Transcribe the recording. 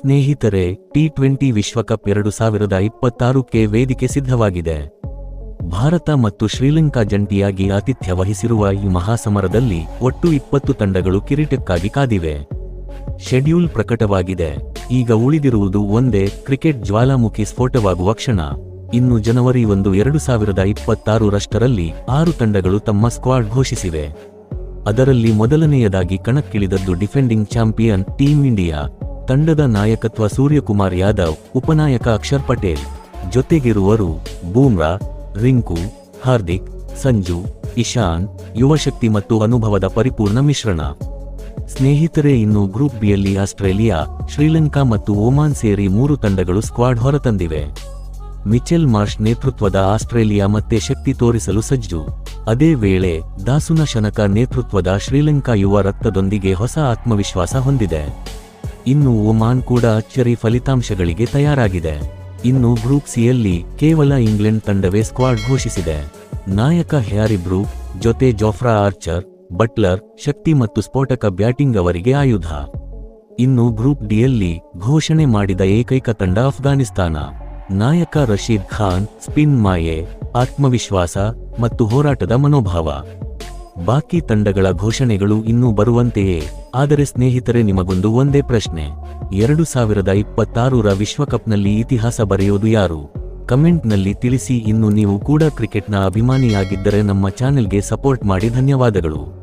ಸ್ನೇಹಿತರೆ T twenty ವಿಶ್ವಕಪ್ ಎರಡು ಸಾವಿರದ ಇಪ್ಪತ್ತಾರಕ್ಕೆ ವೇದಿಕೆ ಸಿದ್ಧವಾಗಿದೆ. ಭಾರತ ಮತ್ತು ಶ್ರೀಲಂಕಾ ಜಂಟಿಯಾಗಿ ಆತಿಥ್ಯ ವಹಿಸಿರುವ ಈ ಮಹಾಸಮರದಲ್ಲಿ ಒಟ್ಟು ಇಪ್ಪತ್ತು ತಂಡಗಳು ಕಿರೀಟಕ್ಕಾಗಿ ಕಾದಿವೆ. ಶೆಡ್ಯೂಲ್ ಪ್ರಕಟವಾಗಿದೆ. ಈಗ ಉಳಿದಿರುವುದು ಒಂದೇ, ಕ್ರಿಕೆಟ್ ಜ್ವಾಲಾಮುಖಿ ಸ್ಫೋಟವಾಗುವ ಕ್ಷಣ. ಇನ್ನು ಜನವರಿ ಒಂದು, ಎರಡು ಸಾವಿರದ ಇಪ್ಪತ್ತಾರರಷ್ಟರಲ್ಲಿ ಆರು ತಂಡಗಳು ತಮ್ಮ ಸ್ಕ್ವಾಡ್ ಘೋಷಿಸಿವೆ. ಅದರಲ್ಲಿ ಮೊದಲನೆಯದಾಗಿ ಕಣಕ್ಕಿಳಿದದ್ದು ಡಿಫೆಂಡಿಂಗ್ ಚಾಂಪಿಯನ್ ಟೀಂ ಇಂಡಿಯಾ. ತಂಡದ ನಾಯಕತ್ವ ಸೂರ್ಯಕುಮಾರ್ ಯಾದವ್, ಉಪನಾಯಕ ಅಕ್ಷರ್ ಪಟೇಲ್. ಜೊತೆಗಿರುವರು ಬೂಮ್ರಾ, ರಿಂಕು, ಹಾರ್ದಿಕ್, ಸಂಜು, ಇಶಾನ್ ಯುವಶಕ್ತಿ ಮತ್ತು ಅನುಭವದ ಪರಿಪೂರ್ಣ ಮಿಶ್ರಣ. ಸ್ನೇಹಿತರೆ, ಇನ್ನು ಗ್ರೂಪ್ ಬಿಯಲ್ಲಿ ಆಸ್ಟ್ರೇಲಿಯಾ, ಶ್ರೀಲಂಕಾ ಮತ್ತು ಓಮಾನ್ ಸೇರಿ ಮೂರು ತಂಡಗಳು ಸ್ಕ್ವಾಡ್ ಹೊರತಂದಿವೆ. ಮಿಚೆಲ್ ಮಾರ್ಷ್ ನೇತೃತ್ವದ ಆಸ್ಟ್ರೇಲಿಯಾ ಮತ್ತೆ ಶಕ್ತಿ ತೋರಿಸಲು ಸಜ್ಜು. ಅದೇ ವೇಳೆ, ದಾಸುನ ಶನಕ ನೇತೃತ್ವದ ಶ್ರೀಲಂಕಾ ಯುವ ರಕ್ತದೊಂದಿಗೆ ಹೊಸ ಆತ್ಮವಿಶ್ವಾಸ ಹೊಂದಿದೆ. ಇನ್ನು ಒಮಾನ್ ಕೂಡ ಅಚ್ಚರಿ ಫಲಿತಾಂಶಗಳಿಗೆ ತಯಾರಾಗಿದೆ. ಇನ್ನು ಗ್ರೂಪ್ ಸಿಯಲ್ಲಿ ಕೇವಲ ಇಂಗ್ಲೆಂಡ್ ತಂಡವೇ ಸ್ಕ್ವಾಡ್ ಘೋಷಿಸಿದೆ. ನಾಯಕ ಹ್ಯಾರಿ ಬ್ರೂಕ್ ಜೊತೆ ಜೋಫ್ರಾ ಆರ್ಚರ್, ಬಟ್ಲರ್, ಶಕ್ತಿ ಮತ್ತು ಸ್ಫೋಟಕ ಬ್ಯಾಟಿಂಗ್ ಅವರಿಗೆ ಆಯುಧ. ಇನ್ನು ಗ್ರೂಪ್ ಡಿಯಲ್ಲಿ ಘೋಷಣೆ ಮಾಡಿದ ಏಕೈಕ ತಂಡ ಅಫ್ಘಾನಿಸ್ತಾನ ನಾಯಕ ರಶೀದ್ ಖಾನ್, ಸ್ಪಿನ್ ಮಾಯೆ, ಆತ್ಮವಿಶ್ವಾಸ ಮತ್ತು ಹೋರಾಟದ ಮನೋಭಾವ. ಬಾಕಿ ತಂಡಗಳ ಘೋಷಣೆಗಳು ಇನ್ನೂ ಬರುವಂತೆಯೇ. ಆದರೆ ಸ್ನೇಹಿತರೆ, ನಿಮಗೊಂದು ಒಂದೇ ಪ್ರಶ್ನೆ. ಎರಡು ಸಾವಿರದ ಇಪ್ಪತ್ತಾರರ ವಿಶ್ವಕಪ್ನಲ್ಲಿ ಇತಿಹಾಸ ಬರೆಯೋದು ಯಾರು? ಕಮೆಂಟ್ನಲ್ಲಿ ತಿಳಿಸಿ, ಇನ್ನು ನೀವು ಕೂಡ ಕ್ರಿಕೆಟ್ನ ಅಭಿಮಾನಿಯಾಗಿದ್ದರೆ ನಮ್ಮ ಚಾನೆಲ್ಗೆ ಸಪೋರ್ಟ್ ಮಾಡಿ, ಧನ್ಯವಾದಗಳು.